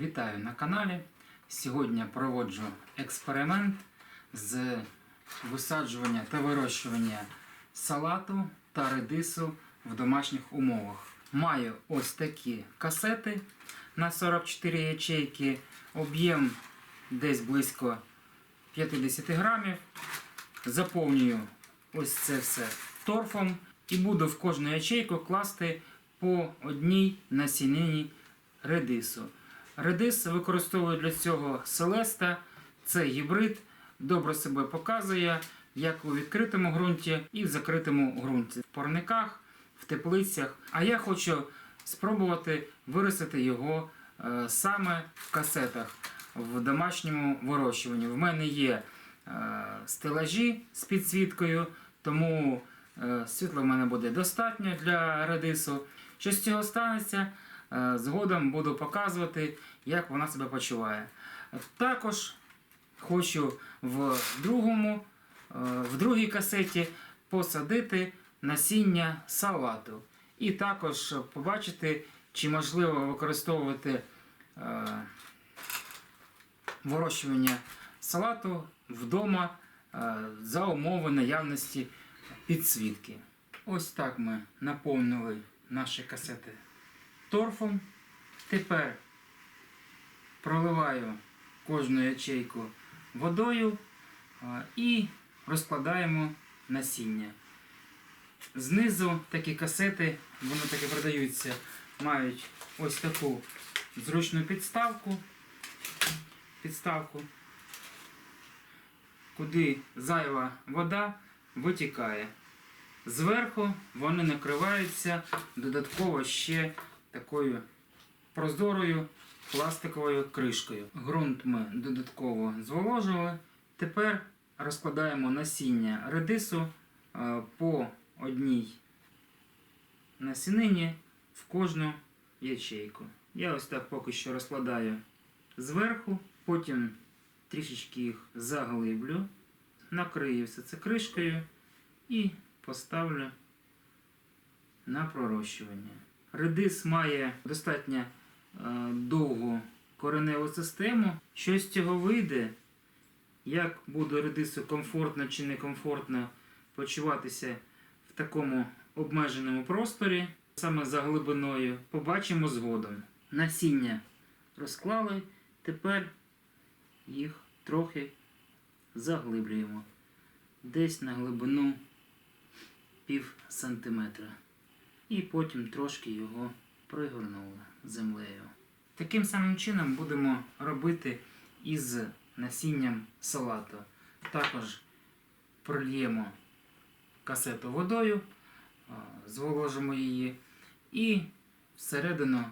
Вітаю на каналі. Сьогодні проводжу експеримент з висаджування та вирощування салату та редису в домашніх умовах. Маю ось такі касети на 44 ячейки, об'єм десь близько 50 грамів. Заповнюю ось це все торфом і буду в кожну ячейку класти по одній насінині редису. Редис використовую для цього Селеста. Це гібрид, добре себе показує як у відкритому ґрунті і в закритому ґрунті. В парниках, в теплицях. А я хочу спробувати виростити його е, саме в касетах в домашньому вирощуванні. В мене є е, стелажі з підсвіткою, тому е, світла в мене буде достатньо для редису. Що з цього станеться, згодом буду показувати, як вона себе почуває. Також хочу в другому, е, в другій касеті посадити насіння салату. І також побачити, чи можливо використовувати е, вирощування салату вдома е, за умови наявності підсвітки. Ось так ми наповнили наші касети торфом. Тепер проливаю кожну ячейку водою і розкладаємо насіння. Знизу такі касети, вони таки продаються, мають ось таку зручну підставку, підставку, куди зайва вода витікає. Зверху вони накриваються додатково ще такою прозорою пластиковою кришкою. Ґрунт ми додатково зволожили. Тепер розкладаємо насіння редису е, по одній насінині в кожну ячейку. Я ось так поки що розкладаю зверху, потім трішечки їх заглиблю, накрию все це кришкою і поставлю на пророщування. Редис має достатньо е, довгу кореневу систему. Що з цього вийде, як буде редису комфортно чи некомфортно почуватися в такому обмеженому просторі, саме за глибиною, побачимо згодом. Насіння розклали, тепер їх трохи заглиблюємо. Десь на глибину пів сантиметра. І потім трошки його пригорнули землею. Таким самим чином будемо робити із насінням салату. Також прольємо касету водою, зволожимо її і всередину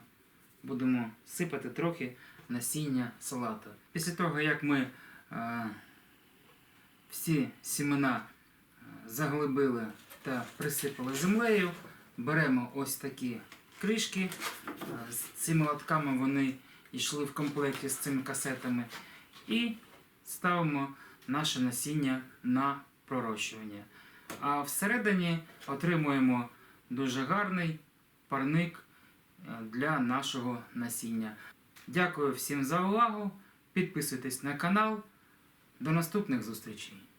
будемо сипати трохи насіння салату. Після того, як ми всі сімена заглибили та присипали землею, беремо ось такі кришки. З цими лотками вони йшли в комплекті з цими касетами. І ставимо наше насіння на пророщування. А всередині отримуємо дуже гарний парник е, для нашого насіння. Дякую всім за увагу. Підписуйтесь на канал. До наступних зустрічей!